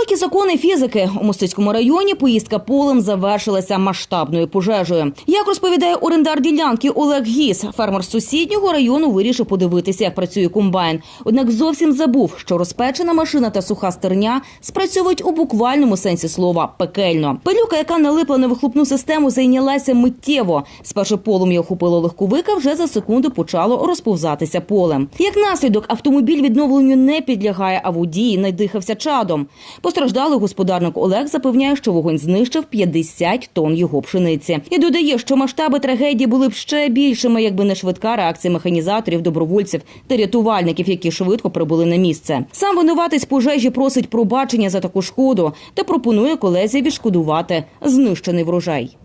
Антизакони фізики у Мостицькому районі поїздка полем завершилася масштабною пожежею. Як розповідає орендар ділянки Олег Гіс, фермер з сусіднього району вирішив подивитися, як працює комбайн. Однак зовсім забув, що розпечена машина та суха стерня спрацьовують у буквальному сенсі слова пекельно. Пилюка, яка налипла на вихлопну систему, зайнялася миттєво. Спершу полум'я охопило легковика, вже за секунду почало розповзатися полем. Як наслідок, автомобіль відновленню не підлягає, а водій надихався чадом. Постраждалий господарник Олег запевняє, що вогонь знищив 50 тонн його пшениці. І додає, що масштаби трагедії були б ще більшими, якби не швидка реакція механізаторів, добровольців та рятувальників, які швидко прибули на місце. Сам винуватець пожежі просить пробачення за таку шкоду та пропонує колезі відшкодувати знищений врожай.